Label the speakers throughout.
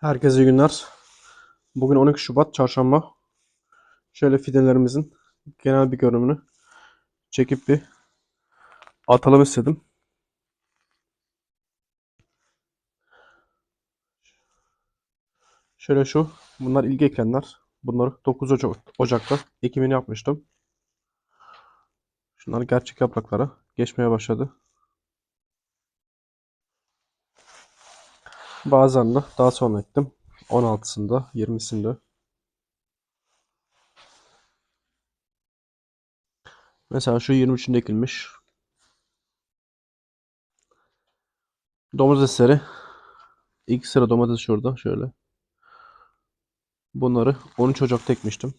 Speaker 1: Herkese iyi günler. Bugün 12 Şubat Çarşamba. Şöyle fidelerimizin genel bir görünümünü çekip bir atalım istedim. Şöyle şu, bunlar ilgi eklenler. Bunları 9 Ocak, Ocak'ta ekimini yapmıştım. Şunlar gerçek yapraklara geçmeye başladı. Bazılarını daha sonra ektim. 16'sında, 20'sinde. Mesela şu 23'ünde ekilmiş. Domatesleri. İlk sıra domates şurada şöyle. Bunları 13 Ocak'ta ekmiştim.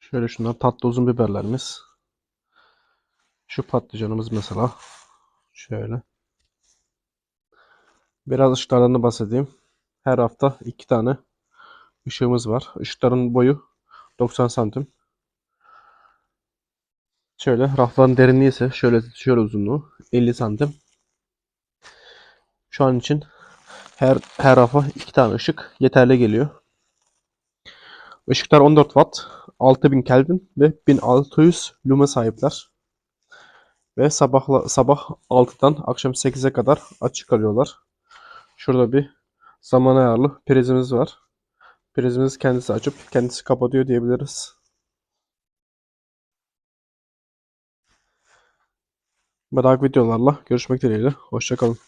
Speaker 1: Şöyle şunlar tatlı uzun biberlerimiz. Şu patlıcanımız mesela. Şöyle. Biraz ışıklardan da bahsedeyim. Her hafta iki tane ışığımız var. Işıkların boyu 90 santim. Şöyle rafların derinliği ise şöyle şöyle uzunluğu 50 santim. Şu an için her her rafa iki tane ışık yeterli geliyor. Işıklar 14 watt, 6000 Kelvin ve 1600 lumen sahipler. Ve sabahla, sabah 6'dan akşam 8'e kadar açık kalıyorlar. Şurada bir zaman ayarlı prizimiz var. Prizimiz kendisi açıp kendisi kapatıyor diyebiliriz. Dahaki videolarla görüşmek dileğiyle. Hoşçakalın.